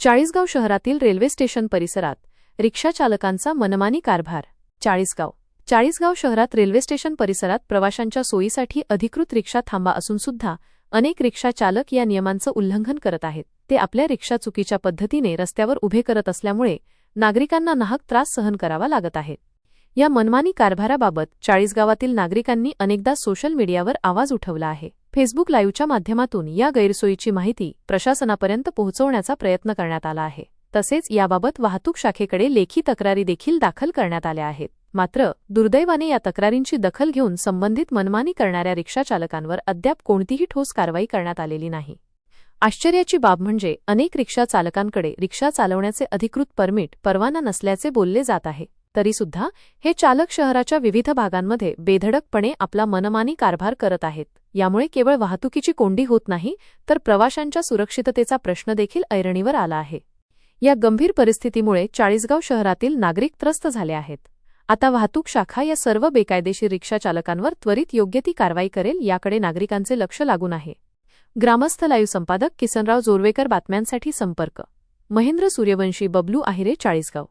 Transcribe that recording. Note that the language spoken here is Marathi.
चाळीसगाव शहरातील रेल्वे स्टेशन परिसरात रिक्षा चालकांचा मनमानी कारभार. चाळीसगाव. चाळीसगाव शहरात रेल्वे स्टेशन परिसरात प्रवाशांच्या सोयीसाठी अधिकृत रिक्षा थांबा असून सुद्धा अनेक रिक्षा चालक या नियमांचं उल्लंघन करत आहेत. ते आपल्या रिक्षा चुकीच्या पद्धतीने रस्त्यावर उभे करत असल्यामुळे नागरिकांना नाहक त्रास सहन करावा लागत आहे. या मनमानी कारभाराबाबत चाळीसगावातील नागरिकांनी अनेकदा सोशल मीडियावर आवाज उठवला आहे. फेसबुक लाईव्हच्या माध्यमातून या गैरसोयीची माहिती प्रशासनापर्यंत पोहोचवण्याचा प्रयत्न करण्यात आला आहे. तसेच याबाबत वाहतूक शाखेकडे लेखी तक्रारी देखील दाखल करण्यात आल्या आहेत. मात्र दुर्दैवाने या तक्रारींची दखल घेऊन संबंधित मनमानी करणाऱ्या रिक्षाचालकांवर अद्याप कोणतीही ठोस कारवाई करण्यात आलेली नाही. आश्चर्याची बाब म्हणजे अनेक रिक्षा चालकांकडे रिक्षा चालवण्याचे अधिकृत परमिट परवाना नसल्याचे बोलले जात आहे. तरीसुद्धा हे चालक शहराच्या विविध भागांमध्ये बेधडकपणे आपला मनमानी कारभार करत आहेत. यामुळे केवळ वाहतुकीची कोंडी होत नाही तर प्रवाशांच्या सुरक्षिततेचा प्रश्न देखील ऐरणीवर आला आहे. या गंभीर परिस्थितीमुळे चाळीसगाव शहरातील नागरिक त्रस्त झाले आहेत. आता वाहतूक शाखा या सर्व बेकायदेशीर रिक्षा चालकांवर त्वरित योग्य ती कारवाई करेल याकडे नागरिकांचे लक्ष लागून आहे. ग्रामस्थ लाईव्ह संपादक किसनराव जोरवेकर बातम्यांसाठी संपर्क. महेंद्र सूर्यवंशी बबलू आहिरे चाळीसगाव.